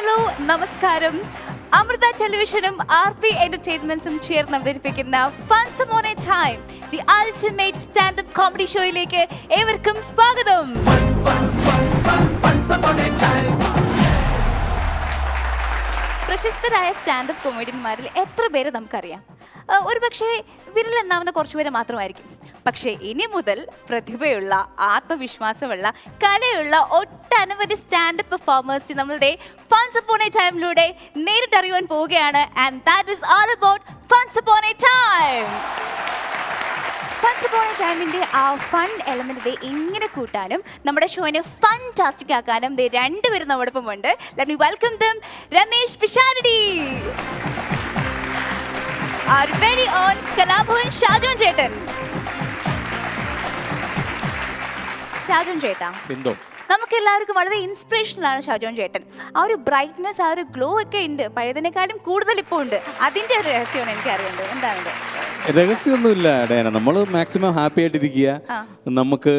Hello നമസ്കാരം. അമൃത ടെലിവിഷനും R P എന്റർടൈൻമെന്റ്സും ചേർന്ന് അവതരിപ്പിക്കുന്ന funs upon a time the ultimate standup comedy ഷോയിലേക്ക് ഏവർക്കും സ്വാഗതം. പ്രശസ്തരായ സ്റ്റാൻഡപ്പ് കൊമേഡിയന്മാരിൽ എത്ര പേര് നമുക്കറിയാം? ഒരുപക്ഷെ വിരലെണ്ണാവുന്ന കുറച്ചുപേരെ മാത്രമായിരിക്കും. പക്ഷേ ഇനി മുതൽ പ്രതിഭയുള്ള ആത്മവിശ്വാസമുള്ള കലയുള്ള ഒട്ടനവധി സ്റ്റാൻഡപ്പ് പെർഫോമേഴ്സ് നമ്മളുടെ ഫൺസ് അപ്പോൺ എ ടൈമിലൂടെ നേരിട്ട് അറിയുവാൻ പോവുകയാണ്. And that is all about funs upon time funs upon a ടൈമിന്റെ ആ ഫൺ എലമെന്റ് എങ്ങനെ കൂട്ടാനും നമ്മുടെ ഷോനെ ഫണ്ടാസ്റ്റിക് ആക്കാനും ദേ രണ്ടുപേരും നമ്മോടൊപ്പം ഉണ്ട്. Let me welcome them Ramesh Pisharody. Our very own Kalabhavan Shajon ചേട്ടൻ. ഷാജോൻ ചേട്ടാ. എന്തോ നമുക്ക് എല്ലാവർക്കും വളരെ ഇൻസ്പിറേഷണൽ ആണ് ഷാജോൻ ചേട്ടൻ. ആ ഒരു ബ്രൈറ്റ്നെസ് ആ ഒരു ഗ്ലോ ഒക്കെ ഉണ്ട്. പഴയതിനേക്കാളും കൂടുതൽ ഇപ്പോൾ ഉണ്ട്. അതിന്റെ ഒരു രഹസ്യമാണ് എനിക്ക് അറിയേണ്ടത് എന്താണ്? രഹസ്യമൊന്നുമില്ല ഡയന നമ്മൾ മാക്സിമം ഹാപ്പി ആയിട്ടിരിക്കുക. നമുക്ക്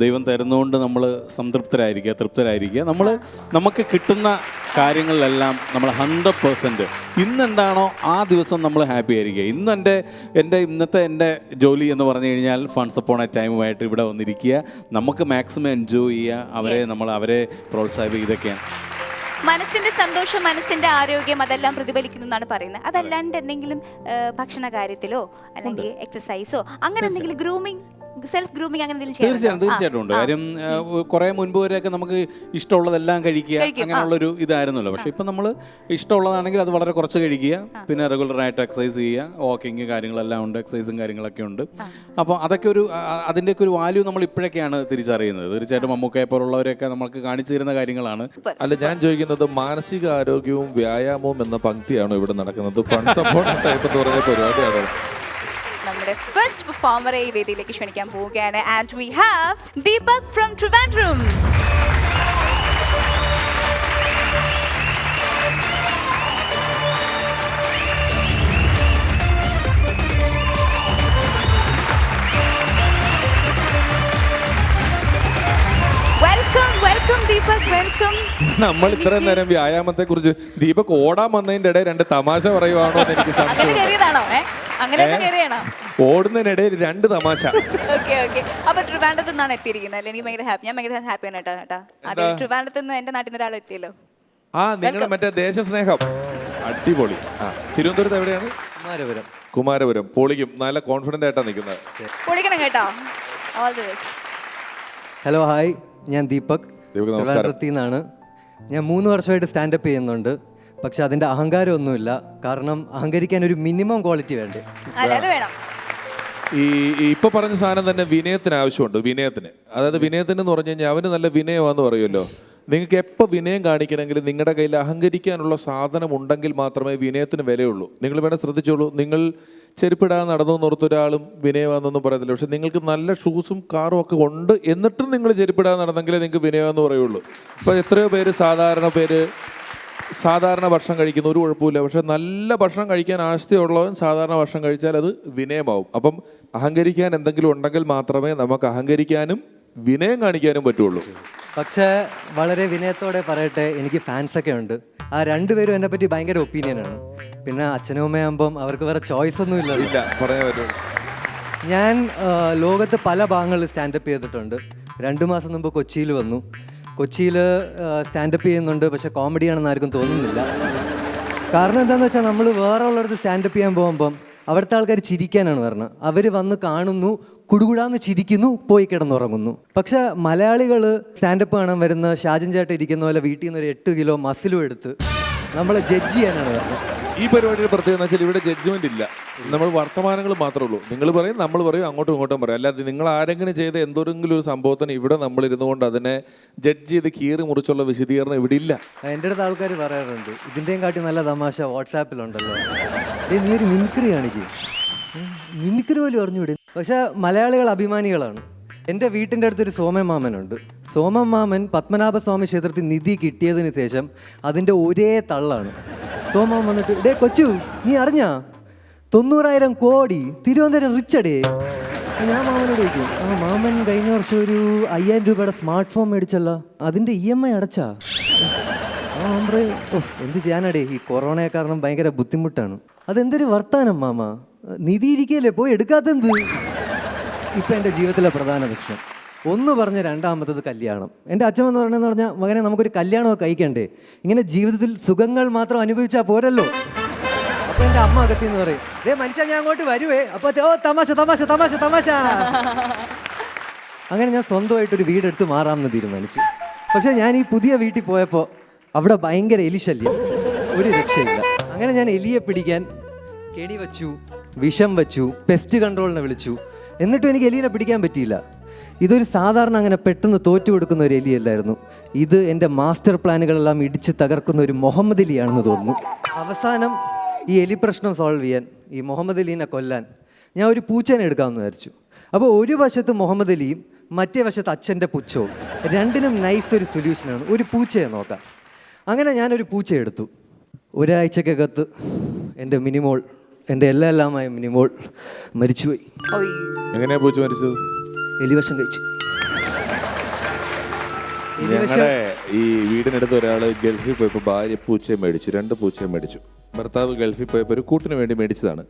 ദൈവം തരുന്നതുകൊണ്ട് നമ്മൾ സംതൃപ്തരായിരിക്കുക തൃപ്തരായിരിക്കുക. നമ്മൾ നമുക്ക് കിട്ടുന്ന കാര്യങ്ങളിലെല്ലാം നമ്മൾ ഹൺഡ്രഡ് പേഴ്സന്റ് ഇന്നെന്താണോ ആ ദിവസം നമ്മൾ ഹാപ്പി ആയിരിക്കുക. ഇന്ന് എന്റെ എന്റെ ഇന്നത്തെ എന്റെ ജോലി എന്ന് പറഞ്ഞു കഴിഞ്ഞാൽ ഫണ്ട്സ് അപ്പോൺ എ ടൈമുമായിട്ട് ഇവിടെ വന്നിരിക്കുക. നമുക്ക് മാക്സിമം എൻജോയ് ചെയ്യുക അവരെ നമ്മൾ അവരെ പ്രോത്സാഹിപ്പിക്കുക. ഇതൊക്കെയാണ്. മനസ്സിന്റെ സന്തോഷം മനസ്സിന്റെ ആരോഗ്യം അതെല്ലാം പ്രതിഫലിക്കുന്നു എന്നാണ് പറയുന്നത്. അതല്ലാണ്ട് എന്തെങ്കിലും ഭക്ഷണ കാര്യത്തിലോ അല്ലെങ്കിൽ എക്സസൈസോ അങ്ങനെ എന്തെങ്കിലും ഗ്രൂമിങ് സെൽഫ് ഗ്രൂമിങ് അങ്ങനെ എന്തെങ്കിലും തീർച്ചയായും ചെയ്യാറുണ്ടോ? തീർച്ചയായിട്ടും ഉണ്ട്. കാര്യം കുറെ മുൻപ് വരെയൊക്കെ നമുക്ക് ഇഷ്ടമുള്ളതെല്ലാം കഴിക്കുക കഴിക്കും, ആ. അങ്ങനെയുള്ളൊരു ഇതായിരുന്നല്ലോ. പക്ഷെ ഇപ്പം നമ്മൾ ഇഷ്ടമുള്ളതാണെങ്കിൽ അത് വളരെ കുറച്ച് കഴിക്കുക. പിന്നെ റെഗുലർ ആയിട്ട് എക്സസൈസ് ചെയ്യുക. വാക്കിങ് കാര്യങ്ങളെല്ലാം ഉണ്ട് എക്സസൈസും കാര്യങ്ങളൊക്കെ ഉണ്ട്. അപ്പോൾ അതൊക്കെ ഒരു അതിന്റെയൊക്കെ ഒരു വാല്യൂ നമ്മൾ ഇപ്പോഴൊക്കെയാണ് തിരിച്ചറിയുന്നത്. തീർച്ചയായിട്ടും മമ്മൂക്കയെ പോലുള്ളവരെയൊക്കെ നമുക്ക് കാണിച്ചു തരുന്ന കാര്യങ്ങളാണ്. അല്ല ഞാൻ ചോദിക്കുന്നത് മാനസിക ആരോഗ്യവും വ്യായാമവും എന്ന പങ്ക്തിയാണോ ഇവിടെ നടക്കുന്നത്? ഫണ്ട് സപ്പോർട്ട് ടൈപ്പ് എന്ന് പറയുന്ന പരിപാടിയാണോ? നമ്മുടെ പെർഫോമറെ ഈ വേദിയിലേക്ക് ക്ഷണിക്കാൻ പോവുകയാണ്. And we have Deepak from Trivandrum Deepak welcome നമ്മൾ ഇത്രയും നേരം വ്യായാമത്തെ കുറിച്ച് ദീപക് ഓടാൻ വന്നതിന്റെ ഇടയിൽ രണ്ട് തമാശ പറയുവാണോ എന്ന് എനിക്ക് അങ്ങനെ സംശയം കയറിയതാണോ? ഏ? അങ്ങനെ ഒന്ന് കയറിയാണോ ഓടുന്നതിനിടയിൽ രണ്ട് തമാശ. Okay okay. അപ്പൊ ട്രിവാൻഡ്രത്ത് നിന്നാണ് എത്തിയിരിക്കുന്നത്. അല്ലെ? എനിക്ക് ഭയങ്കര ഹാപ്പി ഞാൻ ഭയങ്കര ഹാപ്പിയാണ് കേട്ടോ കേട്ടോ. അതെ ട്രിവാൻഡ്രത്ത് നിന്ന് എന്റെ നാട്ടിൽ നിന്ന് ഒരാൾ എത്തിയല്ലോ. ആ നിങ്ങളുടെ മറ്റേ ദേശസ്നേഹം. അടിപൊളി. ആ തിരുവനന്തപുരത്ത് എവിടെയാണ്? കുമാരപുരം. കുമാരപുരം. പൊളിക്കും. നല്ല കോൺഫിഡന്റ് ആയിട്ടാണ് നിൽക്കുന്നത്. പൊളിക്കണം കേട്ടോ. All the best hello hi ഞാൻ ദീപക്. ട്രിവാൻഡ്രത്തിൽ നിന്നാണ് ഞാൻ മൂന്ന് വർഷമായിട്ട് സ്റ്റാൻഡപ്പ് ചെയ്യുന്നുണ്ട്. പക്ഷെ അതിന്റെ അഹങ്കാരമൊന്നുമില്ല. കാരണം അഹങ്കരിക്കാൻ ഒരു മിനിമം ക്വാളിറ്റി വേണ്ടേ? അതായത് വേണം. ഈ ഈ ഇപ്പൊ പറഞ്ഞ സാധനം തന്നെ വിനയത്തിന് ആവശ്യമുണ്ട് വിനയത്തിന്. അതായത് വിനയത്തിന് എന്ന് പറഞ്ഞു കഴിഞ്ഞാൽ അവന് നല്ല വിനയമാന്ന് പറയുമല്ലോ. നിങ്ങൾക്ക് എപ്പോൾ വിനയം കാണിക്കണമെങ്കിൽ നിങ്ങളുടെ കയ്യിൽ അഹങ്കരിക്കാനുള്ള സാധനം ഉണ്ടെങ്കിൽ മാത്രമേ വിനയത്തിന് വിലയുള്ളൂ. നിങ്ങൾ വേണേൽ ശ്രദ്ധിച്ചോളൂ. നിങ്ങൾ ചെരുപ്പിടാതെ നടന്നു നിർത്തൊരാളും വിനയമാണെന്നൊന്നും പറയത്തില്ല. പക്ഷെ നിങ്ങൾക്ക് നല്ല ഷൂസും കാറും ഒക്കെ ഉണ്ട് എന്നിട്ടും നിങ്ങൾ ചെരുപ്പിടാതെ നടന്നെങ്കിലേ നിങ്ങൾക്ക് വിനയമെന്ന് പറയുള്ളൂ. അപ്പോൾ എത്രയോ പേര് സാധാരണ പേര് സാധാരണ ഭക്ഷണം കഴിക്കുന്ന ഒരു കുഴപ്പമില്ല പക്ഷെ നല്ല ഭക്ഷണം കഴിക്കാൻ ആസ്തിയുള്ളവൻ സാധാരണ ഭക്ഷണം കഴിച്ചാൽ അത് വിനയമാവും. അപ്പം അഹങ്കരിക്കാൻ എന്തെങ്കിലും ഉണ്ടെങ്കിൽ മാത്രമേ നമുക്ക് അഹങ്കരിക്കാനും വിനയം കാണിക്കാനും പറ്റുള്ളൂ. പക്ഷേ വളരെ വിനയത്തോടെ പറയട്ടെ എനിക്ക് ഫാൻസൊക്കെ ഉണ്ട്. ആ രണ്ടുപേരും എന്നെ പറ്റി ഭയങ്കര ഒപ്പീനിയനാണ് പിന്നെ അച്ഛനും അമ്മയാകുമ്പം അവർക്ക് വേറെ ചോയ്സ് ഒന്നും ഇല്ല. ഇല്ല പറയാൻ ഞാൻ ആ, ലോകത്ത് പല ഭാഗങ്ങളിൽ സ്റ്റാൻഡപ്പ് ചെയ്തിട്ടുണ്ട്. രണ്ട് മാസം മുമ്പ് കൊച്ചിയിൽ വന്നു. കൊച്ചിയിൽ സ്റ്റാൻഡപ്പ് ചെയ്യുന്നുണ്ട് പക്ഷെ കോമഡിയാണെന്ന് ആർക്കും തോന്നുന്നില്ല. കാരണം എന്താണെന്ന് വെച്ചാൽ നമ്മൾ വേറെ ഉള്ളിടത്ത് സ്റ്റാൻഡപ്പ് ചെയ്യാൻ പോകുമ്പം അവിടുത്തെ ആൾക്കാർ ചിരിക്കാനാണ് പറഞ്ഞത്. അവർ വന്ന് കാണുന്നു കുടുകുടാന്ന് ചിരിക്കുന്നു പോയി കിടന്നുറങ്ങുന്നു. പക്ഷെ മലയാളികൾ സ്റ്റാൻഡപ്പ് കാണാൻ വരുന്ന ഷാജൻ ചേട്ടൻ ഇരിക്കുന്ന പോലെ വീട്ടിൽ നിന്ന് ഒരു എട്ട് കിലോ മസിലും എടുത്ത് നമ്മളെ ജഡ്ജ് ചെയ്യാനാണ് ഈ പരിപാടിയുടെ പ്രത്യേകത വെച്ചാൽ ഇവിടെ ജഡ്ജ്മെന്റ് ഇല്ല. നമ്മൾ വർത്തമാനങ്ങൾ മാത്രമേ ഉള്ളൂ. നിങ്ങൾ പറയും നമ്മൾ പറയും അങ്ങോട്ടും ഇങ്ങോട്ടും പറയും. അല്ലാതെ നിങ്ങൾ ആരെങ്കിലും ചെയ്ത എന്തോരെങ്കിലും ഒരു സംഭവത്തിന് ഇവിടെ നമ്മൾ ഇരുന്നുകൊണ്ട് അതിനെ ജഡ്ജ് ചെയ്ത് കീറി മുറിച്ചുള്ള വിശദീകരണം ഇവിടെ ഇല്ല. എന്റെ അടുത്ത് ആൾക്കാർ പറയാറുണ്ട് ഇതിന്റെയും കാട്ടി നല്ല തമാശ വാട്സാപ്പിലുണ്ടല്ലോ നീ ഒരു മിമിക്രി കാണിക്കും. മിമിക്രി പോലും അറിഞ്ഞുവിടും പക്ഷെ മലയാളികൾ അഭിമാനികളാണ്. എന്റെ വീട്ടിന്റെ അടുത്തൊരു സോമൻ മാമനുണ്ട് സോമൻ മാമൻ പത്മനാഭസ്വാമി ക്ഷേത്രത്തിൽ നിധി കിട്ടിയതിന് ശേഷം അതിന്റെ ഒരേ തള്ളാണ്. സോമൻ വന്നിട്ട് ഡേ കൊച്ചു നീ അറിഞ്ഞാ? തൊണ്ണൂറായിരം കോടി തിരുവനന്തപുരം റിച്ചടേ. ഞാൻ മാമനോട് ചോദിക്കും ആ മാമൻ കഴിഞ്ഞ വർഷം ഒരു അയ്യായിരം രൂപയുടെ സ്മാർട്ട് ഫോൺ മേടിച്ചല്ലോ അതിന്റെ ഇ എം ഐ അടച്ചാ? ആ ഞാൻ ഓഹ് "ഉഫ്, എന്ത് ചെയ്യാനാടേ? ഈ കൊറോണയെ കാരണം ഭയങ്കര ബുദ്ധിമുട്ടാണ്. അതെന്തൊരു വർത്താനം മാമ? നിധി ഇരിക്കല്ലേ പോയി എടുക്കാത്തെന്ത്? ഇപ്പം എന്റെ ജീവിതത്തിലെ പ്രധാന പ്രശ്നം. ഒന്ന് പറഞ്ഞ രണ്ടാമത്തത് കല്യാണം. എന്റെ അച്ഛൻ എന്ന് പറഞ്ഞതെന്ന് പറഞ്ഞാൽ മകനെ നമുക്കൊരു കല്യാണമൊക്കെ കഴിക്കണ്ടേ? ഇങ്ങനെ ജീവിതത്തിൽ സുഖങ്ങൾ മാത്രം അനുഭവിച്ചാൽ പോരല്ലോ? അപ്പൊ എന്റെ അമ്മ അകത്തി എന്ന് പറയും ഏ മനുഷ്യ ഞാൻ അങ്ങോട്ട് വരുവേ. അപ്പൊ അച്ഛൻ, ഓ തമാശ തമാശ തമാശ തമാശ. അങ്ങനെ ഞാൻ സ്വന്തമായിട്ടൊരു വീടെടുത്ത് മാറാമെന്ന് തീരുമാനിച്ചു. പക്ഷേ ഞാൻ ഈ പുതിയ വീട്ടിൽ പോയപ്പോൾ അവിടെ ഭയങ്കര എലിശല്യം. ഒരു രക്ഷയില്ല. അങ്ങനെ ഞാൻ എലിയെ പിടിക്കാൻ കെണി വെച്ചു. വിഷം വെച്ചു പെസ്റ്റ് കൺട്രോളിനെ വിളിച്ചു. എന്നിട്ടും എനിക്ക് എലിനെ പിടിക്കാൻ പറ്റിയില്ല. ഇതൊരു സാധാരണ അങ്ങനെ പെട്ടെന്ന് തോറ്റു കൊടുക്കുന്ന ഒരു എലിയല്ലായിരുന്നു. ഇത് എന്റെ മാസ്റ്റർ പ്ലാനുകളെല്ലാം ഇടിച്ച് തകർക്കുന്ന ഒരു മുഹമ്മദ് അലിയാണെന്ന് തോന്നുന്നു. അവസാനം ഈ എലി പ്രശ്നം സോൾവ് ചെയ്യാൻ ഈ മുഹമ്മദ് അലീനെ കൊല്ലാൻ ഞാൻ ഒരു പൂച്ചേനെ എടുക്കാമെന്ന് വിചാരിച്ചു. അപ്പോൾ ഒരു വശത്ത് മുഹമ്മദ് അലിയും മറ്റേ വശത്ത് അച്ഛന്റെ പുച്ഛവും. രണ്ടിനും നൈസ് ഒരു സൊല്യൂഷനാണ് ഒരു പൂച്ചയെ നോക്കാം. അങ്ങനെ ഞാനൊരു പൂച്ച എടുത്തു. ഒരാഴ്ചക്കകത്ത് എന്റെ മിനിമോൾ എന്റെ എല്ലാ എല്ലാമായ മിനിമോൾ മരിച്ചുപോയി. എങ്ങനെയാ പൂച്ച മരിച്ചത്? എലിവശം കഴിച്ചു. ഞങ്ങളുടെ ഈ വീടിനടുത്ത് ഒരാൾ ഗൾഫിൽ പോയപ്പോൾ ഭാര്യ പൂച്ചയെ മേടിച്ചു രണ്ട് പൂച്ചയെ മേടിച്ചു. ഭർത്താവ് ഗൾഫിൽ പോയപ്പോൾ ഒരു കൂട്ടിന് വേണ്ടി മേടിച്ചതാണ്.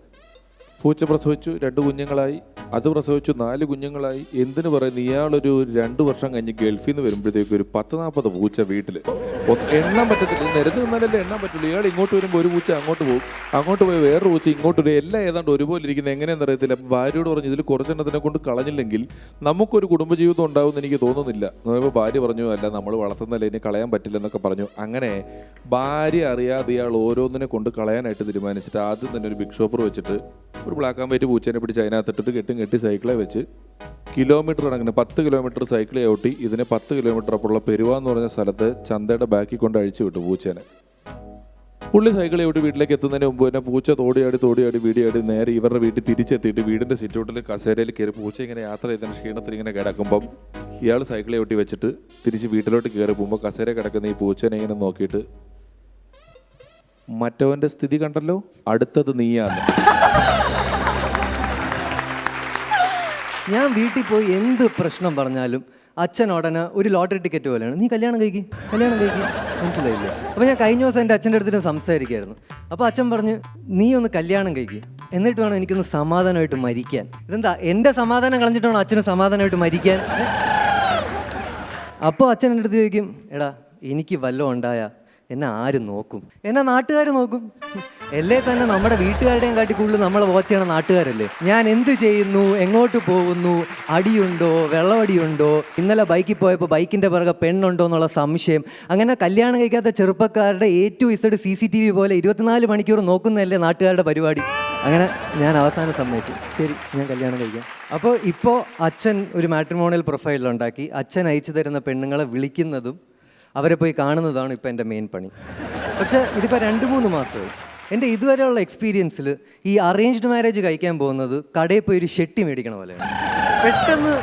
പൂച്ച പ്രസവിച്ചു രണ്ട് കുഞ്ഞുങ്ങളായി. അത് പ്രസവിച്ചു നാല് കുഞ്ഞുങ്ങളായി. എന്തിനു പറയുന്നു ഇയാളൊരു രണ്ട് വർഷം കഴിഞ്ഞ് ഗൾഫിൽ നിന്ന് വരുമ്പോഴത്തേക്ക് ഒരു പത്ത് നാൽപ്പത് പൂച്ച വീട്ടിൽ എണ്ണാൻ പറ്റത്തില്ല. നിരന്ന് നിന്നാലല്ലേ എണ്ണാൻ പറ്റുള്ളൂ ഇയാൾ ഇങ്ങോട്ട് വരുമ്പോൾ ഒരു പൂച്ച അങ്ങോട്ട് പോകും. അങ്ങോട്ട് പോയി വേറൊരു പൂച്ച ഇങ്ങോട്ട് വരും. എല്ലാം ഏതാണ്ട് ഒരുപോലെ ഇരിക്കുന്നത് എങ്ങനെയാണെന്ന് അറിയത്തില്ല. ഭാര്യയോട് പറഞ്ഞു ഇതിൽ കുറച്ചെണ്ണത്തിനെ കൊണ്ട് കളഞ്ഞില്ലെങ്കിൽ നമുക്കൊരു കുടുംബജീവിതം ഉണ്ടാവുമെന്ന് എനിക്ക് തോന്നുന്നില്ല. പറയുമ്പോൾ ഭാര്യ പറഞ്ഞു അല്ല നമ്മൾ വളർത്തുന്നല്ലേ ഇനി കളയാൻ പറ്റില്ല എന്നൊക്കെ പറഞ്ഞു. അങ്ങനെ ഭാര്യ അറിയാതെ ഇയാൾ ഓരോന്നിനെ കൊണ്ട് കളയാനായിട്ട് തീരുമാനിച്ചിട്ട് ആദ്യം തന്നെ ഒരു ബിഗ് ഷോപ്പർ വെച്ചിട്ട് ഒരു ബ്ലാക്ക് ആൻഡ് വൈറ്റ് പൂച്ചേനെ പിടിച്ച് അതിനകത്തിട്ടിട്ട് കെട്ടും കെട്ടി സൈക്കിളെ വെച്ച് കിലോമീറ്റർ കണക്കിന് പത്ത് കിലോമീറ്റർ സൈക്കിൾ ചവിട്ടി ഇതിനെ പത്ത് കിലോമീറ്റർ അപ്പുറമുള്ള പെരുവ എന്ന് പറഞ്ഞ സ്ഥലത്ത് ചന്തയുടെ ബാക്കിൽ കൊണ്ട് അഴിച്ചു വിട്ടു പൂച്ചേനെ. പുള്ളി സൈക്കിൾ ചവിട്ടി വീട്ടിലേക്ക് എത്തുന്നതിന് മുമ്പ് തന്നെ പൂച്ച തോടിയാടി തോടിയാടി വീടിയാടി നേരെ ഇവരുടെ വീട്ടിൽ തിരിച്ചെത്തിയിട്ട് വീടിന്റെ സിറ്റൗട്ടിൽ കസേരയിൽ കയറി പൂച്ച ഇങ്ങനെ യാത്ര ചെയ്തതിന് ക്ഷീണത്തിൽ ഇങ്ങനെ കിടക്കുമ്പം ഇയാൾ സൈക്കിൾ ചവിട്ടി വെച്ചിട്ട് തിരിച്ച് വീട്ടിലോട്ട് കയറി പോകുമ്പോൾ കസേര കിടക്കുന്ന ഈ പൂച്ചനെ ഇങ്ങനെ നോക്കിയിട്ട് മറ്റവന്റെ സ്ഥിതി കണ്ടല്ലോ അടുത്തത് നീയാണ് ഞാൻ വീട്ടിൽ പോയി എന്ത് പ്രശ്നം പറഞ്ഞാലും അച്ഛൻ ഉടനെ ഒരു ലോട്ടറി ടിക്കറ്റ് പോലെയാണ്. നീ കല്യാണം കഴിക്കി കല്യാണം കഴിക്കി. മനസ്സിലായില്ല? അപ്പോൾ ഞാൻ കഴിഞ്ഞ ദിവസം എന്റെ അച്ഛന്റെ അടുത്തിട്ട് സംസാരിക്കായിരുന്നു അപ്പോൾ അച്ഛൻ പറഞ്ഞ് നീ ഒന്ന് കല്യാണം കഴിക്കി. എന്നിട്ട് വേണം എനിക്കൊന്ന് സമാധാനമായിട്ട് മരിക്കാൻ. ഇതെന്താ എന്റെ സമാധാനം കളഞ്ഞിട്ടാണോ അച്ഛന് സമാധാനമായിട്ട് മരിക്കാൻ? അപ്പോൾ അച്ഛൻ എന്റെ അടുത്ത് ചോദിക്കും എടാ എനിക്ക് വല്ലതും ഉണ്ടായ എന്നെ ആര് നോക്കും? എന്നെ നാട്ടുകാർ നോക്കും. എല്ലേ തന്നെ നമ്മുടെ വീട്ടുകാരുടെയും കാട്ടി കൂടുതൽ നമ്മളെ വാച്ച് ചെയ്യണ നാട്ടുകാരല്ലേ? ഞാൻ എന്ത് ചെയ്യുന്നു? എങ്ങോട്ട് പോകുന്നു? അടിയുണ്ടോ? വെള്ളമടിയുണ്ടോ? ഇന്നലെ ബൈക്കിൽ പോയപ്പോൾ ബൈക്കിന്റെ പിറകെ പെണ്ണുണ്ടോ എന്നുള്ള സംശയം. അങ്ങനെ കല്യാണം കഴിക്കാത്ത ചെറുപ്പക്കാരുടെ A to Z C C T V പോലെ ഇരുപത്തിനാല് മണിക്കൂർ നോക്കുന്നതല്ലേ നാട്ടുകാരുടെ പരിപാടി. അങ്ങനെ ഞാൻ അവസാനം സമ്മതിച്ചു. ശരി ഞാൻ കല്യാണം കഴിക്കാം. അപ്പോൾ ഇപ്പോൾ അച്ഛൻ ഒരു മാട്രിമോണിയൽ പ്രൊഫൈൽ ഉണ്ടാക്കി. അച്ഛൻ അയച്ചു തരുന്ന പെണ്ണുങ്ങളെ വിളിക്കുന്നതും അവരെ പോയി കാണുന്നതാണ് ഇപ്പോൾ എന്റെ മെയിൻ പണി. പക്ഷേ ഇതിപ്പോൾ രണ്ട് മൂന്ന് മാസമായി. എന്റെ ഇതുവരെയുള്ള എക്സ്പീരിയൻസിൽ ഈ അറേഞ്ച്ഡ് മാരേജ് കഴിക്കാൻ പോകുന്നത് കടയിൽ പോയി ഒരു ഷെട്ടി മേടിക്കണ പോലെയാണ്. പെട്ടെന്ന്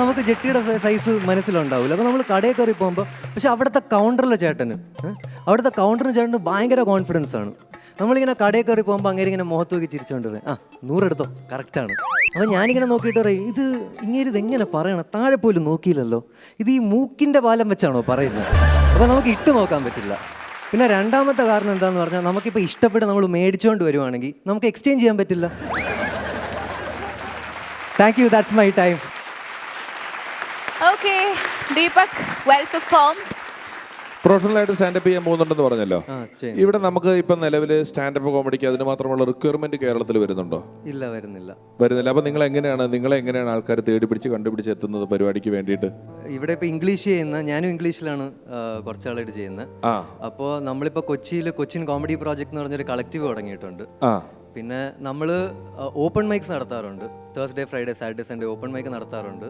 നമുക്ക് ജെട്ടിയുടെ സൈസ് മനസ്സിലുണ്ടാവില്ല. അപ്പോൾ നമ്മൾ കടയിൽ കയറി പോകുമ്പോൾ പക്ഷെ അവിടുത്തെ കൗണ്ടറിലെ ചേട്ടന് അവിടുത്തെ കൗണ്ടറിന് ചേട്ടന് ഭയങ്കര കോൺഫിഡൻസ് ആണ്. നമ്മളിങ്ങനെ കടയിൽ കയറി പോകുമ്പോൾ അങ്ങനെ ഇങ്ങനെ മുഖത്ത് നോക്കി ചിരിച്ചുകൊണ്ട് ആ നൂറെടുത്തോ. കറക്റ്റാണ് അപ്പോൾ ഞാനിങ്ങനെ നോക്കിയിട്ട് പറയും ഇത് ഇങ്ങനെ ഇത് എങ്ങനെ പറയണം? താഴെ പോലും നോക്കിയില്ലല്ലോ. ഇത് ഈ മൂക്കിന്റെ പാലം വെച്ചാണോ പറയുന്നത്? അപ്പോൾ നമുക്ക് ഇട്ട് നോക്കാൻ പറ്റില്ല. പിന്നെ രണ്ടാമത്തെ കാരണം എന്താന്ന് പറഞ്ഞാൽ നമുക്കിപ്പോൾ ഇഷ്ടപ്പെട്ട് നമ്മൾ മേടിച്ചുകൊണ്ട് വരുവാണെങ്കിൽ നമുക്ക് എക്സ്ചേഞ്ച് ചെയ്യാൻ പറ്റില്ല. Thank you that's my time okay Deepak well perform പ്രൊഫഷണലായിട്ട് standup ചെയ്യാൻ പോകുന്നുണ്ടെന്ന് പറഞ്ഞല്ലോ. ഇവിടെ നമുക്ക് ഇപ്പം നിലവിൽ സ്റ്റാൻഡപ്പ് കോമഡിക്ക് അതിന് മാത്രമുള്ള റിക്വയർമെന്റ് കേരളത്തിൽ വരുന്നുണ്ടോ? ഇല്ല വരുന്നില്ല. വരുന്നില്ല. അപ്പൊ നിങ്ങൾ എങ്ങനെയാണ് നിങ്ങളെ എങ്ങനെയാണ് ആൾക്കാർ തേടി പിടിച്ച് കണ്ടുപിടിച്ച് എത്തുന്നത് പരിപാടിക്ക് വേണ്ടിയിട്ട്? ഇവിടെ ഇപ്പൊ ഇംഗ്ലീഷ് ചെയ്യുന്ന ഞാനും ഇംഗ്ലീഷിലാണ് കുറച്ചാളായിട്ട് ചെയ്യുന്നത്. അപ്പോ അപ്പോൾ നമ്മളിപ്പോ കൊച്ചിയിൽ കൊച്ചിൻ കോമഡി പ്രോജക്ട് എന്ന് പറഞ്ഞൊരു കളക്റ്റീവ് തുടങ്ങിയിട്ടുണ്ട്. ആ. പിന്നെ നമ്മൾ ഓപ്പൺ മൈക്സ് നടത്താറുണ്ട്. Thursday Friday Saturday Sunday open mic നടത്താറുണ്ട്.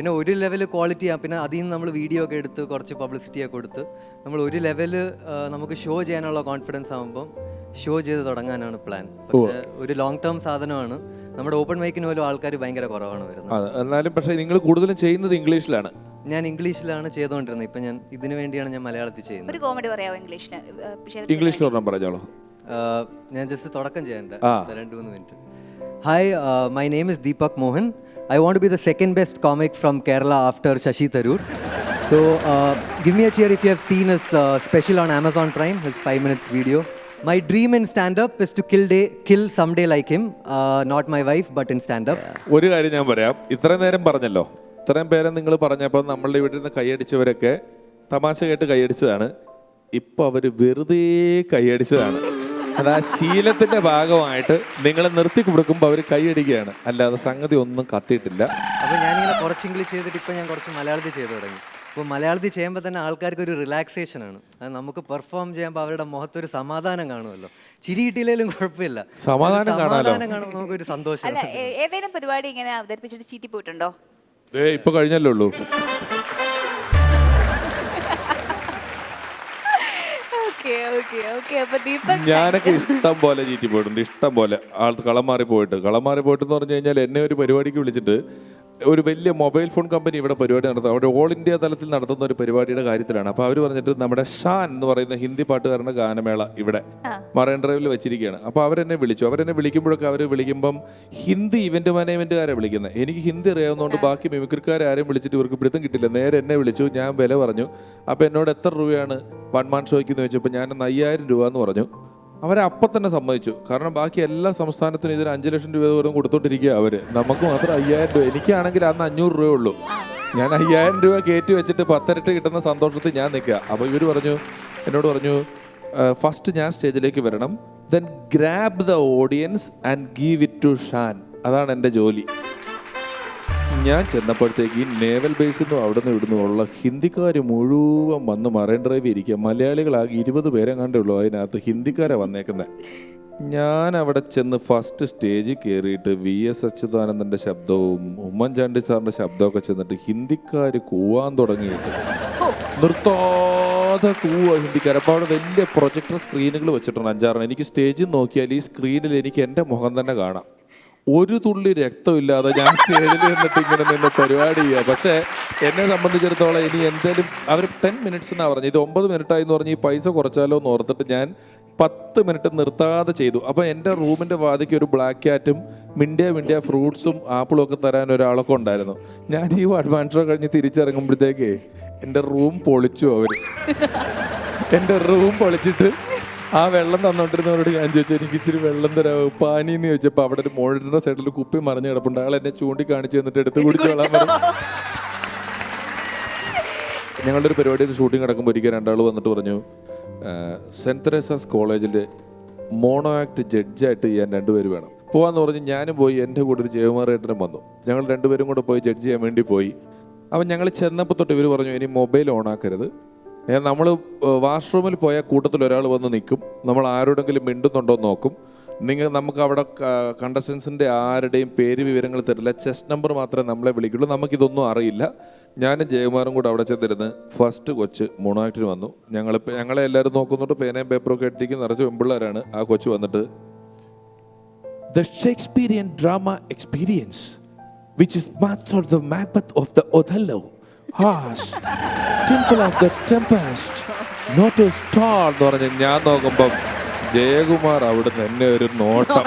പിന്നെ ഒരു ലെവൽ ക്വാളിറ്റി പിന്നെ അതിൽ നിന്ന് നമ്മൾ വീഡിയോ ഒക്കെ എടുത്ത് കുറച്ച് പബ്ലിസിറ്റി ഒക്കെ കൊടുത്ത് നമ്മൾ ഒരു ലെവൽ നമുക്ക് ഷോ ചെയ്യാനുള്ള കോൺഫിഡൻസ് ആകുമ്പം ഷോ ചെയ്ത് തുടങ്ങാനാണ് പ്ലാൻ പക്ഷേ ഒരു ലോങ് ടേം സാധനമാണ്. നമ്മുടെ ഓപ്പൺ മൈക്കിന് പോലും ആൾക്കാർ ഭയങ്കര കുറവാണ് വരുന്നത്. എന്നാലും പക്ഷേ നിങ്ങൾ കൂടുതലും ചെയ്യുന്നത് ഇംഗ്ലീഷിലാണ്. ഞാൻ ഇംഗ്ലീഷിലാണ് ചെയ്തുകൊണ്ടിരുന്നത് ഇപ്പം ഞാൻ ഇതിനു വേണ്ടിയാണ് ഞാൻ മലയാളത്തിൽ ചെയ്യുന്നത്. ഒരു കോമഡി പറയാമോ ഇംഗ്ലീഷിന്? ഇംഗ്ലീഷിൽ പറഞ്ഞോളൂ ഞാൻ ജസ്റ്റ് തുടക്കം ചെയ്യാൻ രണ്ട് മൂന്ന് minute hi name is Deepak Mohan. I want to be the second best comic from Kerala after Shashi Tharoor. So, uh, give me a cheer if you have seen his uh, special on Amazon Prime, his five minutes video. My dream in stand up is to kill, day, kill someday like him. Uh, not my wife, but in stand up. ഒരു കാര്യം ഞാൻ പറയാം ഇത്രയും നേരം പറഞ്ഞല്ലോ ഇത്രയും പേരെ നിങ്ങൾ പറഞ്ഞപ്പോൾ നമ്മളുടെ ഇവിടെ നിന്ന് കൈയടിച്ചവരൊക്കെ തമാശ കേട്ട് കൈയടിച്ചതാണ് ഇപ്പൊ അവർ വെറുതെ കൈയടിച്ചതാണ് അത് ആ ശീലത്തിന്റെ ഭാഗമായിട്ട് നിങ്ങൾ നിർത്തി കൊടുക്കുമ്പോൾ അവർ കൈയടിക്കുകയാണ് അല്ലാതെ സംഗതി ഒന്നും കത്തിയിട്ടില്ല. അപ്പോൾ ഞാനിങ്ങനെ കുറച്ച് ഇംഗ്ലീഷ് ചെയ്തിട്ട് ഇപ്പം ഞാൻ കുറച്ച് മലയാളത്തിൽ ചെയ്തു തുടങ്ങി. അപ്പോൾ മലയാളത്തിൽ ചെയ്യുമ്പോൾ തന്നെ ആൾക്കാർക്ക് ഒരു റിലാക്സേഷൻ ആണ്. അത് നമുക്ക് പെർഫോം ചെയ്യുമ്പോൾ അവരുടെ മുഖത്തൊരു സമാധാനം കാണുമല്ലോ. ചിരി കിട്ടിയില്ലെങ്കിലും കുഴപ്പമില്ല. സമാധാനം കാണാലോ. സമാധാനം കാണുമ്പോൾ നമുക്കൊരു സന്തോഷം അല്ല ഏ- ഏതേലും പരിപാടി ഇങ്ങനെ അവതരിപ്പിച്ചിട്ട് ചീറ്റി പോയിട്ടുണ്ടോ ദേ ഇപ്പൊ കഴിഞ്ഞല്ലേ ഉള്ളൂ. ഞാനൊക്കെ ഇഷ്ടം പോലെ ചീറ്റി പോയിട്ടുണ്ട് ഇഷ്ടം പോലെ. ആൾ കളം മാറി പോയിട്ട്. കളം മാറി പോയിട്ട് എന്ന് പറഞ്ഞു കഴിഞ്ഞാൽ എന്നെ ഒരു പരിപാടിക്ക് വിളിച്ചിട്ട് ഒരു വലിയ മൊബൈൽ ഫോൺ കമ്പനി ഇവിടെ പരിപാടി നടത്തുന്നത് അവിടെ ഓൾ ഇന്ത്യ തലത്തിൽ നടത്തുന്ന ഒരു പരിപാടിയുടെ കാര്യത്തിലാണ്. അപ്പോൾ അവർ പറഞ്ഞിട്ട് നമ്മുടെ ഷാൻ എന്ന് പറയുന്ന ഹിന്ദി പാട്ടുകാരന്റെ ഗാനമേള ഇവിടെ മറൈൻ ഡ്രൈവിൽ വെച്ചിരിക്കുകയാണ്. അപ്പോൾ അവരെന്നെ വിളിച്ചു. അവരെന്നെ വിളിക്കുമ്പോഴൊക്കെ അവർ വിളിക്കുമ്പം ഹിന്ദി ഇവന്റ് മാനേജ്മെന്റുകാരെ വിളിക്കുന്നത്. എനിക്ക് ഹിന്ദി അറിയാവുന്നതുകൊണ്ട് ബാക്കി മിമിക്രിക്കാരെ ആരെയും വിളിച്ചിട്ട് ഇവർക്ക് പിടുത്തം കിട്ടില്ല. നേരെ എന്നെ വിളിച്ചു. ഞാൻ വില പറഞ്ഞു. അപ്പോൾ എന്നോട് എത്ര രൂപയാണ് വൺ മാൻ ഷോയ്ക്ക് എന്ന് വെച്ചപ്പോൾ ഞാൻ അയ്യായിരം രൂപ എന്ന് പറഞ്ഞു. അവരെ അപ്പം തന്നെ സമ്മതിച്ചു. കാരണം ബാക്കി എല്ലാ സംസ്ഥാനത്തിനും ഇതിന് അഞ്ച് ലക്ഷം രൂപ ദൂരം കൊടുത്തോണ്ടിരിക്കുക അവർ. നമുക്ക് മാത്രം അയ്യായിരം രൂപ. എനിക്കാണെങ്കിൽ അന്ന് അഞ്ഞൂറ് രൂപ ഉള്ളൂ. ഞാൻ അയ്യായിരം രൂപ കയറ്റി വെച്ചിട്ട് പത്തരട്ട് കിട്ടുന്ന സന്തോഷത്തിൽ ഞാൻ നിൽക്കുക. അപ്പോൾ ഇവർ പറഞ്ഞു എന്നോട് പറഞ്ഞു ഫസ്റ്റ് ഞാൻ സ്റ്റേജിലേക്ക് വരണം. Then grab the audience and give it to Shan അതാണ് എന്റെ ജോലി. ഞാൻ ചെന്നപ്പോഴത്തേക്ക് ഈ നേവൽ ബേസിൽ നിന്നും അവിടെ നിന്ന് ഇവിടുന്ന് ഉള്ള ഹിന്ദിക്കാർ മുഴുവൻ വന്ന് മറൈൻ ഡ്രൈവ് ഇരിക്കുക. മലയാളികളാകെ ഇരുപത് പേരെ കണ്ടേ ഉള്ളൂ അതിനകത്ത് ഹിന്ദിക്കാരെ വന്നേക്കുന്നത് ഞാൻ അവിടെ ചെന്ന് ഫസ്റ്റ് സ്റ്റേജിൽ കയറിയിട്ട് വി എസ് അച്യുതാനന്ദന്റെ ശബ്ദവും ഉമ്മൻചാണ്ടി സാറിന്റെ ശബ്ദമൊക്കെ ചെന്നിട്ട് ഹിന്ദിക്കാർ കൂവാൻ തുടങ്ങിയിട്ട്. നിർത്താതെ കൂവ ഹിന്ദിക്കാർ അപ്പോൾ അവിടെ വലിയ പ്രൊജക്ടർ സ്ക്രീനുകൾ വെച്ചിട്ടുണ്ട് അഞ്ചാറെണ്ണം. എനിക്ക് സ്റ്റേജിൽ നോക്കിയാൽ ഈ സ്ക്രീനിൽ എനിക്ക് എന്റെ മുഖം തന്നെ കാണാം. ഒരു തുള്ളി രക്തമില്ലാതെ ഞാൻ സ്റ്റേജിൽ നിന്നിട്ട് ഇങ്ങനെ നിന്ന് പരിപാടി ചെയ്യുക. പക്ഷേ എന്നെ സംബന്ധിച്ചിടത്തോളം ഇനി എന്തേലും അവർ ടെൻ മിനിറ്റ്സ് എന്നാണ് പറഞ്ഞത്. ഇത് ഒമ്പത് മിനിറ്റ് ആയി എന്ന് പറഞ്ഞ് ഈ പൈസ കുറച്ചാലോ എന്ന് ഓർത്തിട്ട് ഞാൻ പത്ത് മിനിറ്റ് നിർത്താതെ ചെയ്തു. അപ്പോൾ എന്റെ റൂമിന്റെ വാതിക്ക് ഒരു ബ്ലാക്ക് ക്യാറ്റും മിണ്ടിയ മിണ്ടിയ ഫ്രൂട്ട്സും ആപ്പിളും ഒക്കെ തരാൻ ഒരാളൊക്കെ ഉണ്ടായിരുന്നു. ഞാൻ ഈ അഡ്വാൻസ് കഴിഞ്ഞ് തിരിച്ചിറങ്ങുമ്പോഴത്തേക്ക് എന്റെ റൂം പൊളിച്ചു അവർ എന്റെ റൂം പൊളിച്ചിട്ട് ആ വെള്ളം തന്നോണ്ടിരുന്നവരോട് ഞാൻ ചോദിച്ചു എനിക്ക് ഇച്ചിരി വെള്ളം തരാമോ പാനി എന്ന് ചോദിച്ചപ്പോൾ അവിടെ ഒരു മോണിറ്ററിന്റെ സൈഡിൽ കുപ്പി മറിഞ്ഞ് കിടപ്പുണ്ട്. അയാൾ എന്നെ ചൂണ്ടിക്കാണിച്ച് എന്നിട്ട് എടുത്ത് കുടിച്ചോളാൻ പറഞ്ഞു. ഞങ്ങളുടെ ഒരു പരിപാടിയിൽ ഷൂട്ടിംഗ് നടക്കുമ്പോൾ ഒരിക്കൽ രണ്ടാൾ വന്നിട്ട് പറഞ്ഞു സെന്റ് തെരേസാസ് കോളേജിൽ മോണോ ആക്ട് ജഡ്ജായിട്ട് ചെയ്യാൻ രണ്ടുപേര് വേണം. പോവാന്ന് പറഞ്ഞ് ഞാനും പോയി എന്റെ കൂടെ ഒരു ജയകുമാറേട്ടനും വന്നു. ഞങ്ങൾ രണ്ടുപേരും കൂടെ പോയി ജഡ്ജ് ചെയ്യാൻ വേണ്ടി പോയി. അപ്പം ഞങ്ങൾ ചെന്നപ്പോൾ തൊട്ട് ഇവർ പറഞ്ഞു ഇനി മൊബൈൽ ഓൺ ആക്കരുത്. നമ്മൾ വാഷ്റൂമിൽ പോയ കൂട്ടത്തിൽ ഒരാൾ വന്ന് നിൽക്കും. നമ്മൾ ആരോടെങ്കിലും മിണ്ടുന്നുണ്ടോ നോക്കും. നിങ്ങൾ നമുക്ക് അവിടെ കണ്ടസ്റ്റൻസിന്റെ ആരുടെയും പേര് വിവരങ്ങൾ തരില്ല. ചെസ്റ്റ് നമ്പർ മാത്രമേ നമ്മളെ വിളിക്കുള്ളൂ. നമുക്കിതൊന്നും അറിയില്ല. ഞാനും ജയകുമാറും കൂടെ അവിടെ ചെന്നിരുന്ന് ഫസ്റ്റ് കൊച്ച് മൂണാക്ടിന് വന്നു. ഞങ്ങൾ ഞങ്ങളെ എല്ലാവരും നോക്കുന്നുണ്ട്. പേനയും പേപ്പറും ഒക്കെ ഇട്ടിരിക്കും നിറച്ച് പെമ്പിള്ളേരാണ് ആ കൊച്ച് വന്നിട്ട് the Shakespearean drama experience which is master the the of the Othello. Harsh, Temple of the Tempest not a star എന്ന് പറഞ്ഞ് ഞാൻ നോക്കുമ്പം ജയകുമാർ അവിടുന്ന് എന്നെ ഒരു നോട്ടം.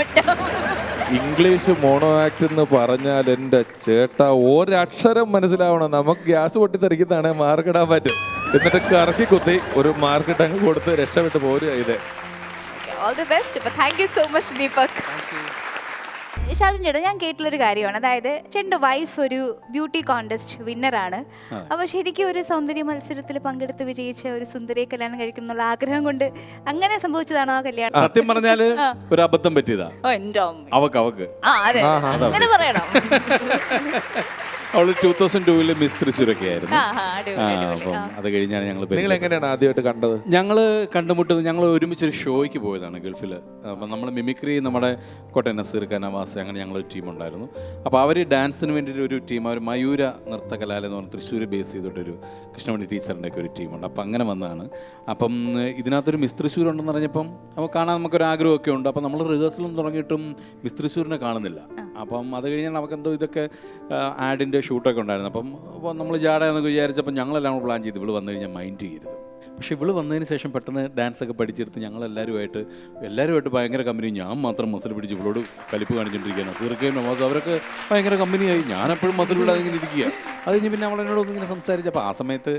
ഇംഗ്ലീഷ് മോണോ ആക്ട് എന്ന് പറഞ്ഞാൽ എന്റെ ചേട്ട ഒരക്ഷരം മനസ്സിലാവണം. നമുക്ക് ഗ്യാസ് പൊട്ടിത്തെറിക്കുന്നതാണെ മാർക്കിടാൻ പറ്റും. എന്നിട്ട് കറക്കി കുത്തി ഒരു മാർക്കിട്ട് അങ്ങ് കൊടുത്ത് രക്ഷപ്പെട്ട് പോരുക ഇതേ. ഓൾ ദി ബെസ്റ്റ് അപ്പൊ thank you so much Deepak Shajan ചേട്ടാ ഞാൻ കേട്ടിട്ടൊരു കാര്യമാണ്. അതായത് ചേട്ടന്റെ വൈഫ് ഒരു ബ്യൂട്ടി കോണ്ടസ്റ്റ് വിന്നറാണ് അപ്പോൾ ശരിക്കും ഒരു സൗന്ദര്യ മത്സരത്തിൽ പങ്കെടുത്ത് വിജയിച്ച ഒരു സുന്ദരിയെ കല്യാണം കഴിക്കണം എന്നുള്ള ആഗ്രഹം കൊണ്ട് അങ്ങനെ സംഭവിച്ചതാണോ ആ കല്യാണം? സത്യം പറഞ്ഞാൽ ഒരു അബദ്ധം പറ്റിയതാ. ഓ, എന്റെ അമ്മ. അവക്ക് അവക്ക്. ആ അതെ. അങ്ങനെ പറയണം? അവൾ ടൂ തൗസൻഡ് ടൂവിൽ മിസ് തൃശ്ശൂരൊക്കെ ആയിരുന്നു. ആ. അപ്പം അത് കഴിഞ്ഞാണ് ഞങ്ങൾ നിങ്ങൾ എങ്ങനെയാണ് ആദ്യമായിട്ട് കണ്ടത്? ഞങ്ങൾ കണ്ടുമുട്ടുന്നത് ഞങ്ങൾ ഒരുമിച്ചൊരു ഷോയ്ക്ക് പോയതാണ് ഗൾഫിൽ അപ്പം നമ്മൾ മിമിക്രി നമ്മുടെ കോട്ടയം നസീർ കനവാസ് അങ്ങനെ ഞങ്ങളൊരു ടീം ഉണ്ടായിരുന്നു അപ്പോൾ അവർ ഡാൻസിന് വേണ്ടിയിട്ട് ഒരു ടീം അവർ മയൂര നൃത്തകലാലയം എന്ന് പറഞ്ഞ തൃശ്ശൂർ ബേസ് ചെയ്തിട്ടൊരു കൃഷ്ണമണി ടീച്ചറിന്റെ ഒക്കെ ഒരു ടീമുണ്ട്. അപ്പം അങ്ങനെ വന്നതാണ്. അപ്പം ഇതിനകത്തൊരു മിസ് തൃശ്ശൂർ ഉണ്ടെന്ന് പറഞ്ഞപ്പം അപ്പോൾ കാണാൻ നമുക്കൊരു ആഗ്രഹമൊക്കെ ഉണ്ട്. അപ്പം നമ്മൾ റിഹേഴ്സലും തുടങ്ങിയിട്ടും മിസ് തൃശ്ശൂരിനെ കാണുന്നില്ല. അപ്പം അത് കഴിഞ്ഞാൽ നമുക്കെന്തോ ഇതൊക്കെ ആഡിന്റെ ഷൂട്ടൊക്കെ ഉണ്ടായിരുന്നു. അപ്പം അപ്പോൾ നമ്മൾ ജാട എന്നൊക്കെ വിചാരിച്ചപ്പോൾ ഞങ്ങളെല്ലാം പ്ലാൻ ചെയ്ത് ഇവൾ വന്നു കഴിഞ്ഞാൽ മൈൻഡ് ചെയ്യരുത്. പക്ഷേ ഇവൾ വന്നതിന് ശേഷം പെട്ടെന്ന് ഡാൻസ് ഒക്കെ പഠിച്ചെടുത്ത് ഞങ്ങളെല്ലാവരുമായിട്ട് എല്ലാവരുമായിട്ട് ഭയങ്കര കമ്പനി ഞാൻ മാത്രം മസിൽ പിടിച്ച് ഇവളോട് കലിപ്പ് കാണിച്ചുകൊണ്ടിരിക്കുകയാണ് സീർക്കയും നമ്മൾ അവരൊക്കെ ഭയങ്കര കമ്പനിയായി ഞാനെപ്പോഴും മസിൽ വിടാതെ ഇങ്ങനെ ഇരിക്കുക. അത് കഴിഞ്ഞ് പിന്നെ അവളെന്നോട് ഒന്ന് ഇങ്ങനെ സംസാരിച്ചു അപ്പോൾ ആ സമയത്ത്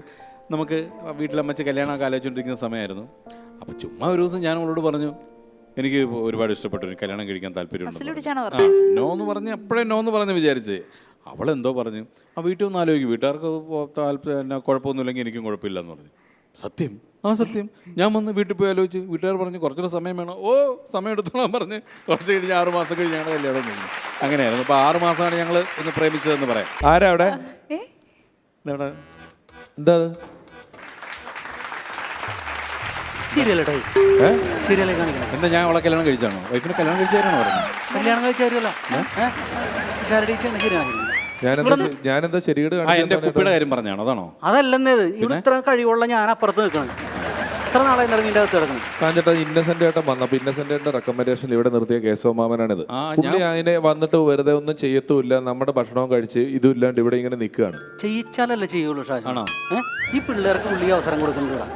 നമുക്ക് വീട്ടിലമ്മച്ച് കല്യാണമൊക്കെ ആലോചിച്ചുകൊണ്ടിരിക്കുന്ന സമയമായിരുന്നു. അപ്പോൾ ചുമ്മാ ഒരു ദിവസം ഞാൻ അവളോട് പറഞ്ഞു എനിക്ക് ഒരുപാട് ഇഷ്ടപ്പെട്ടു കല്യാണം കഴിക്കാൻ താല്പര്യമുണ്ട് നോ എന്ന് പറഞ്ഞ് അപ്പോഴേ നോ എന്ന് പറഞ്ഞ് വിചാരിച്ച്. അവളെന്തോ പറഞ്ഞു. ആ വീട്ടിൽ ഒന്ന് ആലോചിക്കും. വീട്ടുകാർക്ക് താല്പര്യം എന്നാ കുഴപ്പമൊന്നുമില്ലെങ്കിൽ എനിക്കും കുഴപ്പമില്ല എന്ന് പറഞ്ഞു. സത്യം? ആ സത്യം. ഞാൻ വന്ന് വീട്ടിൽ പോയി ആലോചിച്ച്. വീട്ടുകാർ പറഞ്ഞു കുറച്ചുകൂടെ സമയം വേണം. ഓ സമയം എടുത്തോളാം പറഞ്ഞ് കുറച്ച് കഴിഞ്ഞ് ആറ് മാസം കഴിഞ്ഞ് ഞങ്ങൾ കല്യാണം കഴിഞ്ഞു. അങ്ങനെയായിരുന്നു. അപ്പോൾ ആറ് മാസമാണ് ഞങ്ങൾ ഒന്ന് പ്രേമിച്ചതെന്ന് പറയാം. ആരാ അവിടെ? എന്താ? സീരിയലെ എന്താ ഞാൻ അവളെ കല്യാണം കഴിച്ചാണോ? വൈഫിന് കല്യാണം കഴിച്ചായിരുന്നു പറഞ്ഞത്? കല്യാണം കാണിക്കുന്നത് ഞാനെന്താ ഞാനെന്താ ശരിയുടെ ആ എന്റെ കുപ്പിയുടെ കാര്യം പറഞ്ഞാണോ അതാണോ? അതല്ലെന്നേത് ഇവിടെ ഇത്ര കഴിവുള്ള ഞാൻ അപ്പുറത്ത് നിൽക്കണം. എത്ര നാളായി നിറങ്ങിന്റെ അകത്ത് കിടക്കണം. കാഞ്ചേട്ടാ ഇന്നസെന്റ് ഏട്ടൻ വന്നപ്പോ ഇന്നസെന്റ് റെക്കമെൻഡേഷൻ ഇവിടെ നിർത്തിയ കേശവമാമനാണിത് ആ, പുള്ളി അതിനെ വന്നിട്ട് വെറുതെ ഒന്നും ചെയ്യത്തുമില്ല നമ്മുടെ ഭക്ഷണവും കഴിച്ച് ഇതും ഇല്ലാണ്ട് ഇവിടെ ഇങ്ങനെ നിൽക്കുകയാണ്. ചെയ്യിച്ചാലല്ലേ ചെയ്യുള്ളൂ ഷാജി. ആണോ? ഈ പിള്ളേർക്ക് പുള്ളി അവസരം കൊടുക്കുന്നുണ്ട് ഇവിടെ.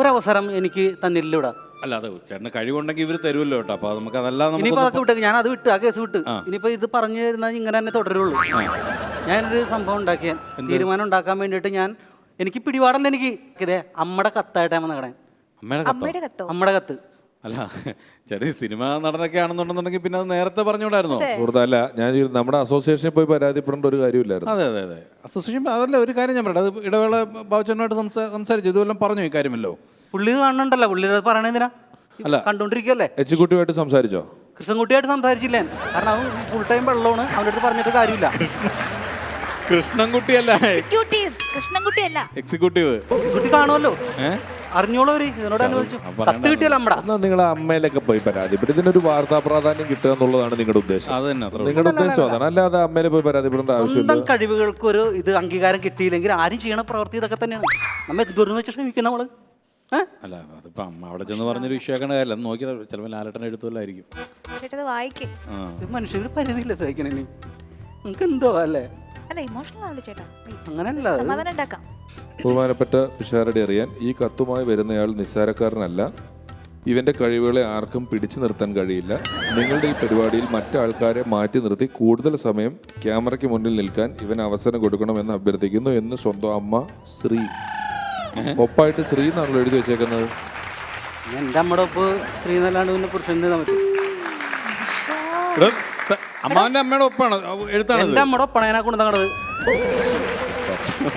ഒരവസരം എനിക്ക് തന്നില്ല ഇവിടെ. അല്ല അത് ചേട്ടന് കഴിവുണ്ടെങ്കിൽ ഇവർ തരുമല്ലോ കേട്ടോ. അപ്പോൾ നമുക്ക് അതല്ലാതെ ഇനിയിപ്പോ അതൊക്കെ വിട്ടേക്ക്. ഞാൻ അത് വിട്ട് ആ കേസ് വിട്ട്. ഇനിയിപ്പോ ഇത് പറഞ്ഞു തരുന്ന ഇങ്ങനെ തന്നെ തുടരുള്ളൂ. ഞാനൊരു സംഭവം ഉണ്ടാക്കിയ. തീരുമാനം ഉണ്ടാക്കാൻ വേണ്ടിയിട്ട് ഞാൻ എനിക്ക് പിടിപാടല്ല എനിക്ക്. ഇതേ അമ്മയുടെ കത്തായിട്ടാണ് നടക്കണേ അമ്മയുടെ കത്തോ? അമ്മയുടെ കത്തോ? അമ്മയുടെ കത്ത്. അല്ല ചെറിയ സിനിമ നടനൊക്കെ ആണെന്നുണ്ടെന്നുണ്ടെങ്കിൽ പിന്നെ അത് നേരത്തെ പറഞ്ഞുകൂടായിരുന്നോ? അല്ല ഞാൻ ഈ നമ്മുടെ അസോസിയേഷനിൽ പോയി പരാതിപ്പെടേണ്ട ഒരു കാര്യമില്ലായിരുന്നു. അതെ അതെ അതെ. അസോസിയേഷൻ അതല്ല ഒരു കാര്യം ഞാൻ പറയാം അത് ഇടവേള ബാബുച്ചനുമായിട്ട് സംസാ സംസാരിച്ചു. ഇതുവല്ലം പറഞ്ഞു ഈ കാര്യമല്ലോ? പുള്ളി കാണുന്നുണ്ടല്ലോ. പുള്ളി അത് പറയണെന്തിനാ അല്ല. കണ്ടോണ്ടിരിക്കല്ലേ? എച്ചിക്കുട്ടിയുമായിട്ട് സംസാരിച്ചോ? കൃഷ്ണൻകുട്ടിയായിട്ട് സംസാരിച്ചില്ലേ? കാരണം അവൻ ഫുൾ ടൈം വെള്ളമാണ്. അവന്റെ അടുത്ത് പറഞ്ഞിട്ട് കാര്യമില്ല. കൃഷ്ണൻകുട്ടിയല്ല? എക്സിക്യൂട്ടീവ് കൃഷ്ണൻകുട്ടിയല്ല. എക്സിക്യൂട്ടീവ് കുട്ടി കാണുമല്ലോ ഏ? അറിഞ്ഞോളൂ അവർ. ഇതിനോട് അനുഭവിച്ചു കത്ത് കിട്ടിയല്ലോ അമ്മടാ എന്നാ നിങ്ങളെ അമ്മയിലൊക്കെ പോയി പരാതിപ്പെടും ഇതിനൊരു വാർത്താ പ്രാധാന്യം കിട്ടുക എന്നുള്ളതാണ് നിങ്ങളുടെ ഉദ്ദേശം. അത് തന്നെ അത്ര നിങ്ങളുടെ ഉദ്ദേശം അതാണ്. അല്ലാതെ അമ്മയിലെ പോയി പരാതിപ്പെടേണ്ട ആവശ്യമില്ല. സ്വന്തം കഴിവുകൾക്ക് ഒരു ഇത് അംഗീകാരം കിട്ടിയില്ലെങ്കിൽ ആരും ചെയ്യണ പ്രവൃത്തി ഇതൊക്കെ തന്നെയാണ്. നമ്മ എന്തോരെന്ന് വെച്ച് ക്ഷമിക്കും നമ്മൾ ഏഹ് അല്ല അതിപ്പോ അമ്മ അവിടെ ചെന്ന് പറഞ്ഞൊരു വിഷയമാക്കേണ്ട കാര്യമല്ല. അത് നോക്കിയാൽ ചിലപ്പോൾ ചേട്ടത് വായിക്കേ. ആ. മനുഷ്യന് പരിധിയില്ല സഹിക്കണേ നിങ്ങൾക്ക് എന്തോ അല്ലേ? അല്ല ഇമോഷണൽ ആവില്ല ചേട്ടാ. Wait. അങ്ങനെയല്ല അത് സമാധാനം ഉണ്ടാക്കാം. ബഹുമാനപ്പെട്ട പിഷാരടി അറിയാൻ ഈ കത്തുമായി വരുന്നയാൾ നിസ്സാരക്കാരനല്ല. ഇവന്റെ കഴിവുകളെ ആർക്കും പിടിച്ചു നിർത്താൻ കഴിയില്ല. നിങ്ങളുടെ ഈ പരിപാടിയിൽ മറ്റാൾക്കാരെ മാറ്റി നിർത്തി കൂടുതൽ സമയം ക്യാമറയ്ക്ക് മുന്നിൽ നിൽക്കാൻ ഇവൻ അവസരം കൊടുക്കണമെന്ന് അഭ്യർത്ഥിക്കുന്നു എന്ന് സ്വന്തം അമ്മ ശ്രീ. ഒപ്പായിട്ട് ശ്രീ എന്നാണല്ലോ എഴുതി വെച്ചേക്കുന്നത്. എന്റെ അമ്മയുടെ ഒപ്പ് ശ്രീ പിന്നെ പുരുഷൻ അമ്മാവന്റെ അമ്മയുടെ ഒപ്പാണ് എഴുത്താണ് എന്റെ അമ്മയുടെ ഒപ്പാണ് അതിനെ കൊണ്ട് തങ്ങണത്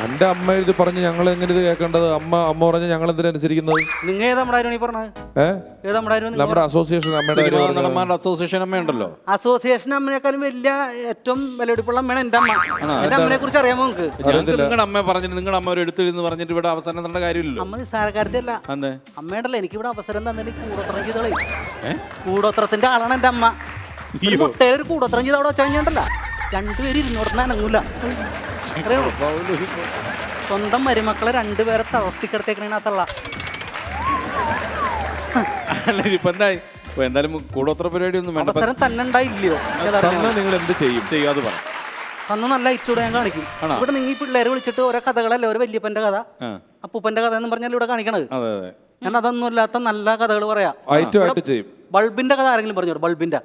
എന്റെ അമ്മ എഴുതി പറഞ്ഞ് ഞങ്ങൾ എങ്ങനെ ഇത് കേൾക്കേണ്ടത്? അമ്മ അമ്മ പറഞ്ഞ് ഞങ്ങൾ എന്തിനനുസരിക്കുന്നത് നിങ്ങൾ ഏത് നമ്മുടെ ആരും ഈ പറഞ്ഞത്? ഏത് നമ്മുടെ ആരും നമ്മുടെ അസോസിയേഷൻ അമ്മയുടെ കാര്യം പറഞ്ഞത്. നടന്മാരുടെ അസോസിയേഷൻ അമ്മയുണ്ടല്ലോ. അസോസിയേഷൻ അമ്മയെക്കാളും വലിയ ഏറ്റവും വിലപിടിപ്പുള്ള അമ്മയാണ് എന്റെ അമ്മ. എന്റെ അമ്മനെ കുറിച്ച് അറിയാമോ നിങ്ങൾക്ക് ഞങ്ങൾക്ക് നിങ്ങളുടെ അമ്മ പറഞ്ഞിട്ട് നിങ്ങളുടെ അമ്മ ഒരു എടുത്തെഴുന്ന് പറഞ്ഞിട്ട് ഇവിടെ അവസാനം തരേണ്ട കാര്യമില്ലല്ലോ. അമ്മ നിസ്സാരക്കാരത്തെ അല്ല. അതെ അമ്മയുണ്ടല്ലോ എനിക്ക് ഇവിടെ അവസരം തന്നെ കൂടോത്രം ചെയ്തോളേ. കൂടോത്രത്തിന്റെ ആളാണ് എന്റെ അമ്മ. ഒരു കൂടോത്രം ചെയ്ത് അവിടെ വെച്ചാൽ ഞാൻ രണ്ടുപേരും ഇരുന്നോടത്ത് അനങ്ങൂല. സ്വന്തം മരുമക്കളെ രണ്ടുപേരെ തളർത്തിക്കിടത്തേക്കണ തള്ള അല്ല ഇപ്പൊ എന്തായി? ഇപ്പൊ എന്തായാലും കൂടോത്ര പരിപാടി ഒന്നും വേണ്ട. അവസരം തന്നെ ഉണ്ടായില്ലയോ? തന്നാ നിങ്ങൾ എന്ത് ചെയ്യും? ചെയ്യാതെ പറ. അന്ന് നല്ല ഞാൻ കാണിക്കും? ഇവിടെ നിങ്ങൾ ഈ പിള്ളേരെ വിളിച്ചിട്ട് ഓരോ കഥകളല്ലേ? ഒരു വല്യപ്പന്റെ കഥ അപ്പൂപ്പന്റെ കഥ എന്ന് പറഞ്ഞാൽ ഇവിടെ കാണിക്കണത്? ഞാൻ അതൊന്നും ഇല്ലാത്ത നല്ല കഥകൾ പറയാം. ചെയ്യും. ബൾബിന്റെ കഥ ആരെങ്കിലും പറഞ്ഞു ബൾബിന്റെ?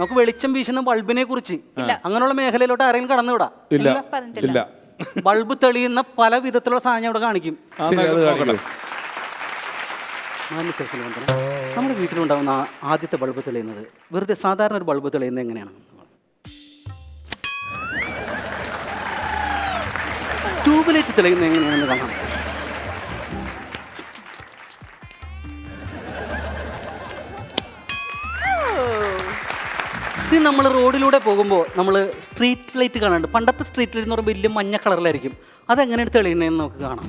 നമുക്ക് വെളിച്ചം വീശുന്ന ബൾബിനെ കുറിച്ച്. അങ്ങനെയുള്ള മേഖലയിലോട്ട് ആരെങ്കിലും കടന്നുവിടാ. ഇല്ല. ഇല്ല ബൾബ് തെളിയുന്ന പല വിധത്തിലുള്ള സാധനം ഞാൻ ഇവിടെ കാണിക്കും. നമ്മുടെ വീട്ടിലുണ്ടാകുന്ന ആദ്യത്തെ ബൾബ് തെളിയുന്നത് വെറുതെ സാധാരണ ഒരു ബൾബ് തെളിയുന്നത് എങ്ങനെയാണ്? ട്യൂബ് ലൈറ്റ് തെളിയുന്നത് എങ്ങനെയാണെന്ന് കാണാം. ഇനി നമ്മൾ റോഡിലൂടെ പോകുമ്പോൾ നമ്മൾ സ്ട്രീറ്റ് ലൈറ്റ് കാണാറുണ്ട് പണ്ടത്തെ സ്ട്രീറ്റ് ലൈറ്റ് എന്ന് പറയുമ്പോൾ വലിയ മഞ്ഞ കളറിലായിരിക്കും. അതെങ്ങനെയാണ് തെളിയുന്നതെന്ന് നമുക്ക് കാണാം.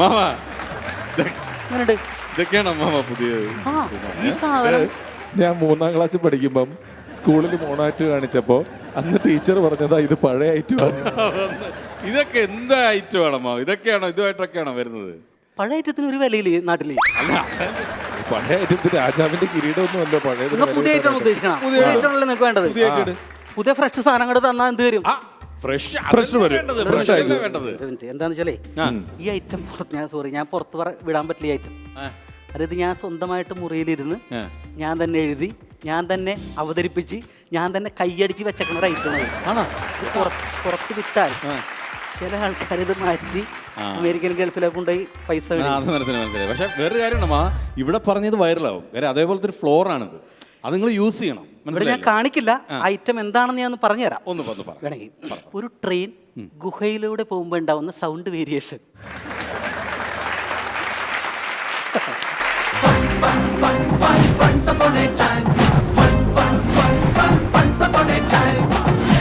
മാമ ഇതൊക്കെയാണ് മാമ പുതിയത്? ആ ഈ സാധനം. ഞാൻ മൂന്നാം ക്ലാസ്സിൽ പഠിക്കുമ്പം സ്കൂളിൽ മോണാറ്റ് കാണിച്ചപ്പോൾ അന്ന് ടീച്ചർ പറഞ്ഞതാ ഇത് പഴയ ഐറ്റമാണ് ഇതൊക്കെ എന്താ ഐറ്റം ആണോ ഇതൊക്കെയാണോ? ഇതുമായിട്ടൊക്കെയാണോ വരുന്നത്? പഴയ ഐറ്റത്തിന് ഒരു വിലയില്ലേ ഈ അല്ല. പഴയ ഐറ്റത്തിൽ രാജാവിന്റെ കിരീടമൊന്നും അല്ല പഴയത് നിങ്ങൾ പുതിയ ഐറ്റം ഉദ്ദേശിക്കണം പുതിയ ഐറ്റമാണല്ലേ നിങ്ങൾക്ക് വേണ്ടത്? ഐറ്റം. പുതിയ ഫ്രഷ് സാധനങ്ങൾ തന്നാൽ എന്ത് തരും ഫ്രഷ് Fresh വരും. വേണ്ടത്. Fresh ഫ്രഷ് അല്ലേ ആയിരിക്കും. വേണ്ടത്? ഒരു മിനിറ്റ് എന്താന്ന് വെച്ചാലേ ഈ ഐറ്റം പുറത്ത് ഞാൻ സോറി ഞാൻ പുറത്ത് പറ- വിടാൻ പറ്റില്ല ഈ ഐറ്റം. അതായത് ഞാൻ സ്വന്തമായിട്ട് മുറിയിലിരുന്ന്. ഞാൻ തന്നെ എഴുതി ഞാൻ തന്നെ അവതരിപ്പിച്ച് ഞാൻ തന്നെ കൈയടിച്ച് വെച്ചേക്കുന്ന ഒരു ഐറ്റമാണ് ആണോ ഇത് പുറത്ത് പുറത്ത് വിട്ടാൽ ചില ആൾക്കാർ ഇത് മാറ്റി അമേരിക്കൻ ഗൾഫിലൊക്കെ കൊണ്ടുപോയി പൈസ. മനസ്സിലായി മനസ്സിലായി പക്ഷെ വേറൊരു കാര്യമാണ് മാ ഇവിടെ പറഞ്ഞത് വൈറലാവും കാര്യം അതേപോലത്തെ ഒരു ഫ്ലോർ ആണിത് അത് നിങ്ങൾ യൂസ് ചെയ്യണം ഇവിടെ ഞാൻ? കാണിക്കില്ല ഐറ്റം എന്താണെന്ന് ഞാൻ ഒന്ന് പറഞ്ഞുതരാം ഒന്ന് വന്ന് പറ വേണമെങ്കിൽ ഒരു ട്രെയിൻ ഗുഹയിലൂടെ പോകുമ്പോൾ ഉണ്ടാവുന്ന sound variation Once upon a time, on time.